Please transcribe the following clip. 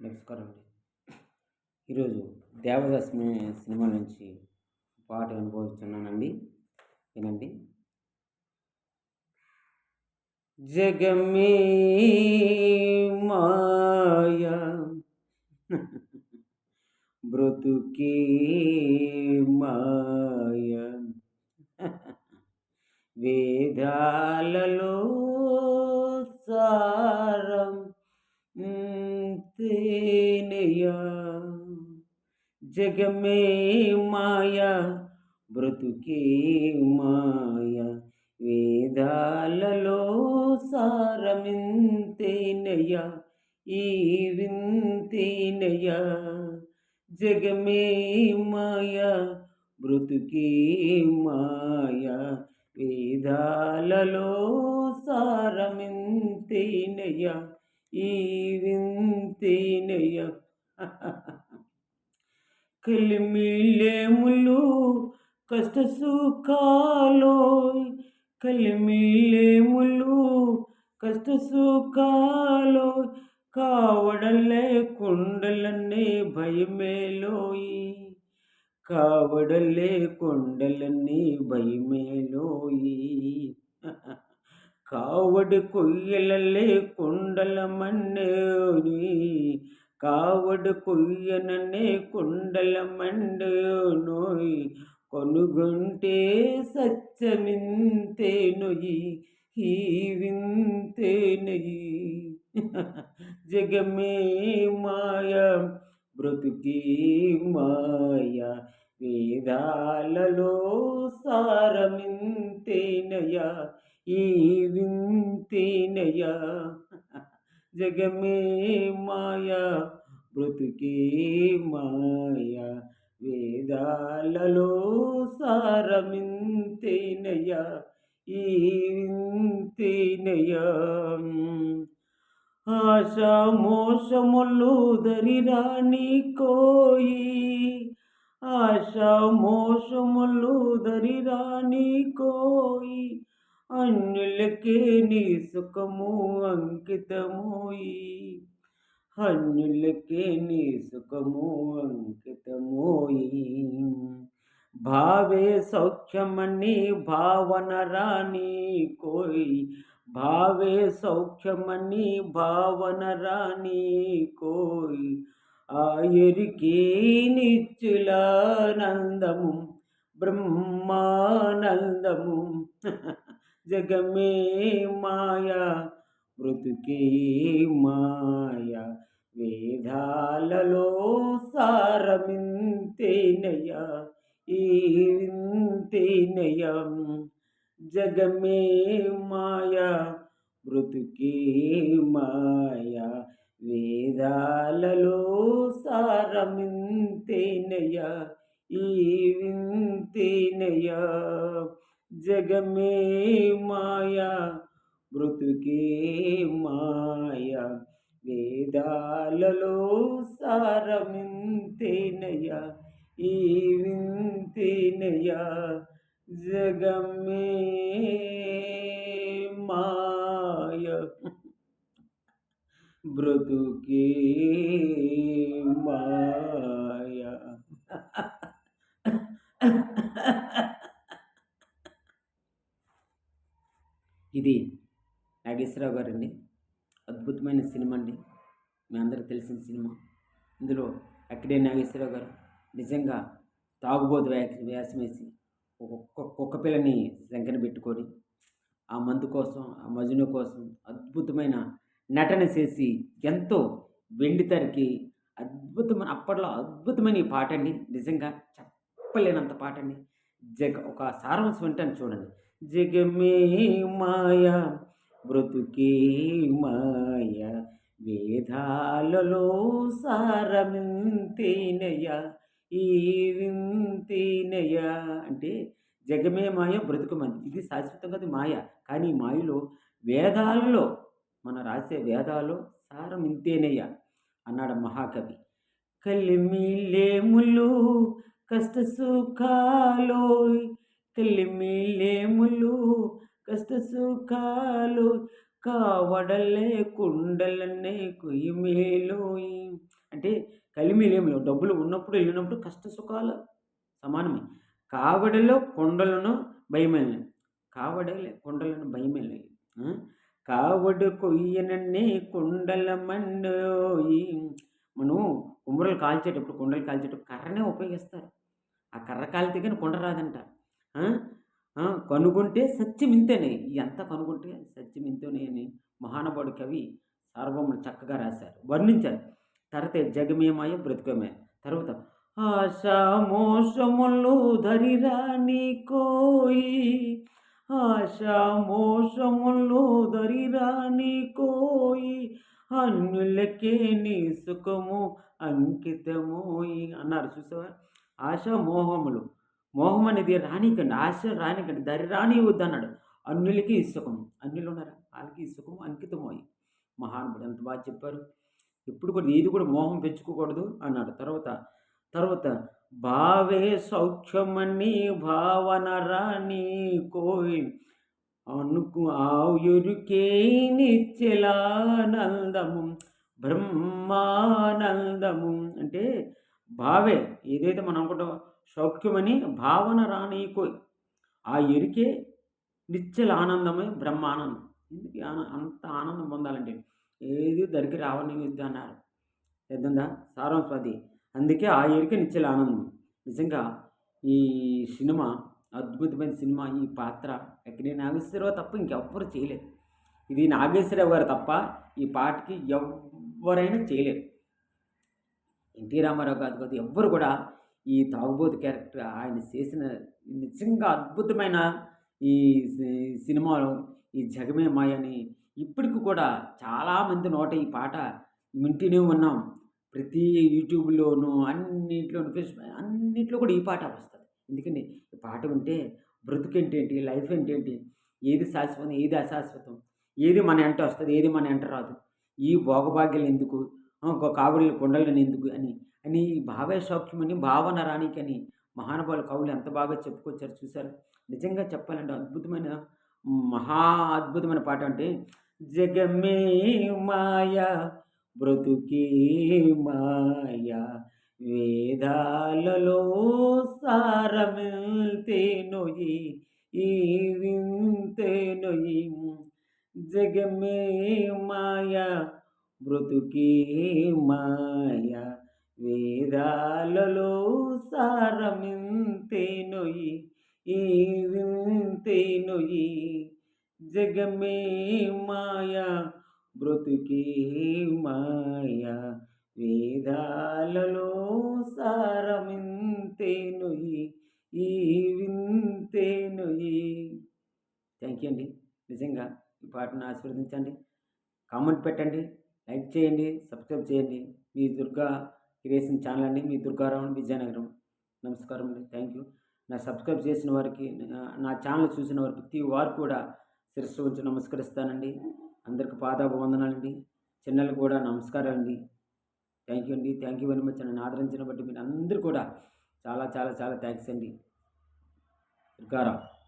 నమస్కారం అండి ఈరోజు దేవదాస్ సినిమా నుంచి పాట అనుభవిస్తున్నానండి వినండి. జగమే మాయా బ్రతుకే మాయ వేదాలలో సారం తేనెయా జగమే మాయా బ్రతుకే మాయా. వేదాలలో సారమింతేనయ్యా ఈ వింతేనయ్యా. జగమే మాయా బ్రతుకే మాయా. వేదాలలో సారమింతేనయ్యా ఈ వింతేనయ్యా కలిమిలేములు కష్ట సుఖాలో కలిమిలేములు కష్ట సుఖాలో కావడలే కుండలన్నీ భయమేలోయి. కావడలే కొండలన్నీ భయమేలోయి. కావడి కొయ్యలల్లే కొండల మండేని కావడి కొయ్యననే కొండల మండోనోయ్ కొనుగొంటే సత్యమింతే సత్యమింతేనొయి ఈ వింతేనయి జగమే మాయా బ్రతుకి మాయా. వేదాలలో సారమింతేనయా ఈ వింతేనయా జగమే మాయా బ్రతుకే మాయా. వేదాలలో సారమింతేనయ ఈ వింతేనయ ఆశ మోసములు దరిరాని కోయి ఆశ మోసములు దరిరాని కోయి. అన్యులకే నీ సుఖము అంకితమోయి అన్యులకే నీ సుఖము అంకితమోయి భావే సౌఖ్యమని భావన రాని కోయి భావే సౌఖ్యమని భావన రాని కోయి ఆయరికి నిచ్చులానందము బ్రహ్మానందము. జగమే మాయా మృతుకే మాయా. వేదాలలో సారమింతేనయ్యా ఈ వింతేనయ్యా. జగమే మాయా మృతుకే మాయా. వేదాలలో సారమింతేనయ్యా ఈ వింతేనయ్యా. జగమే మాయా మృతుకే మాయా. వేదాలలో సారమింతేనయా ఈ వింతేనయా జగమే మాయ బ్రతుకే మాయ. ఇది నాగేశ్వరరావు గారండి. అద్భుతమైన సినిమా అండి. మీ అందరికి తెలిసిన సినిమా. ఇందులో అక్కడే నాగేశ్వరరావు గారు నిజంగా తాగుబోతు వ్యాసం వేసి ఒక్క కుక్క పిల్లని శంకన పెట్టుకొని ఆ మందు కోసం ఆ మజును కోసం అద్భుతమైన నటన చేసి ఎంతో వెండితరికి అద్భుతమైన అప్పట్లో అద్భుతమైన ఈ పాట అండి. నిజంగా చెప్పలేనంత పాట అండి. జగ ఒక సారాంశం వింటాను చూడండి. జగమే మాయా బ్రతుకే మాయ వేదాలలో సారమింతేనయ్యా ఈ వింతేనయ్యా. అంటే జగమే మాయ బ్రతుకమని ఇది శాశ్వతంగా మాయ. కానీ మాయలో వేదాలలో మన రాసే వేదాలు సారం ఇంతేనయ్యా అన్నాడు మహాకవి. కలిమిలేములు కష్ట సుఖాలో తెల్లిమిలేములు కష్ట సుఖాలు కావడలే కుండలనే కుయిమేలోయి అంటే కలిమిలేములు డబ్బులు ఉన్నప్పుడు వెళ్ళినప్పుడు కష్ట సుఖాలు సమానమే. కావడలో కొండలను భయమేలి. కావడలే కొండలను భయమేలి. కావడు కొయ్యనన్నే కుండల మండోయి మనం కుమ్మరలు కాల్చేటప్పుడు కుండలు కాల్చేటప్పుడు కర్రనే ఉపయోగిస్తారు. ఆ కర్ర కాలితే కానీ కొండ రాదంట. కనుగొంటే సత్యం ఇంతేనే ఎంత కనుగొంటే సత్యం ఇంతేనే అని మహానుభావుడు కవి సార్వములు చక్కగా రాశారు. వర్ణించారు. తర్వాత జగమేమాయ బ్రతుకమే తర్వాత ఆశామోషములు ధరిరాని కోయి ఆశామోషములు ధరిరాని కోయి అన్యులకే నీ సుఖము అంకితమోయి అన్నారు. చూసావా? ఆశ మోహములు. మోహం అనేది రానికండి ఆశ రానికండి దరి రాని వద్దన్నాడు అన్యులకి ఇసుకం. అన్యులు ఉన్నారా వాళ్ళకి ఇసుకం అంకితమోయి మహానుభుడు ఎంత బాగా చెప్పారు. ఎప్పుడు కూడా ఏది కూడా మోహం పెంచుకోకూడదు అన్నాడు. తర్వాత తర్వాత భావే సౌఖ్యమని భావన రాని కోయి అనుకు ఆయురుకే నిత్యలానందము బ్రహ్మానందము. అంటే భావే ఏదైతే మనం అనుకుంటాం సౌఖ్యమని భావన రానీకో ఆ ఎరికే నిచ్చల ఆనందమే బ్రహ్మానందం. ఎందుకు అంత ఆనందం పొందాలంటే? ఏది దరికి రావని అన్నారు. ఎద్దా సారాంశం అందుకే ఆ ఎరికే నిత్యల ఆనందం నిజంగా ఈ సినిమా అద్భుతమైన సినిమా ఈ పాత్ర ఎక్కడే నాగేశ్వరరావు తప్ప ఇంకెవ్వరు చేయలేదు. ఇది నాగేశ్వరరావు గారు తప్ప ఈ పాటకి ఎవరైనా చేయలేరు. ఎన్టీ రామారావు కాదు కాదు ఎవ్వరు కూడా ఈ తాగుబోతు క్యారెక్టర్ ఆయన చేసిన నిజంగా అద్భుతమైన ఈ సినిమాలో ఈ జగమే మాయని ఇప్పటికి కూడా చాలామంది నోట ఈ పాట వింటూనే ఉన్నాం. ప్రతి యూట్యూబ్లోనూ అన్నింటిలోనూ ఫేస్బుక్ అన్నింటిలో కూడా ఈ పాట వస్తుంది. ఎందుకంటే ఈ పాట ఉంటే బ్రతుకేంటేంటి లైఫ్ ఏంటేంటి ఏది శాశ్వతం ఏది అశాశ్వతం ఏది మన ఎంట వస్తుంది ఏది మన ఎంట రాదు ఈ భోగభాగ్యాలు ఎందుకు కావిళ్ళు కొండలను ఎందుకు అని అని భావే సౌఖ్యమని భావన రాణికని మహానుభావులు కవులు ఎంత బాగా చెప్పుకొచ్చారు చూసారు నిజంగా చెప్పాలంటే అద్భుతమైన మహా అద్భుతమైన పాట అంటే జగమే మాయ బ్రతుకే మాయ వేదాలలో సారమిల్తేనొయి ఈ వింతేనొయి జగమే మాయ బ్రతుకే మాయ వేదాలలో సారమింతేనొయి ఈ వింతేనొయి. జగమే మాయ బ్రతుకే మాయ వేదాలలో సారమింతేనొయి ఈ వింతేనొయి. థ్యాంక్ యూ అండి. నిజంగా ఈ పాటను ఆశీర్వదించండి. కామెంట్ పెట్టండి లైక్ చేయండి సబ్స్క్రైబ్ చేయండి. మీ దుర్గా క్రియేషన్ ఛానల్ అండి. మీ దుర్గారావు విజయనగరం. నమస్కారం అండి. Thank you. నా సబ్స్క్రైబ్ చేసిన వారికి నా ఛానల్ చూసిన వారికి ప్రతి వారు కూడా శిరస్సు ఉంచి నమస్కరిస్తానండి. అందరికి పాదాభివందనాలండి. చిన్నలు కూడా నమస్కారాలండి. థ్యాంక్ యూ అండి. థ్యాంక్ యూ వెరీ మచ్ నన్ను ఆదరించిన బట్టి మీరు అందరూ కూడా చాలా చాలా చాలా థ్యాంక్స్ అండి. దుర్గారావు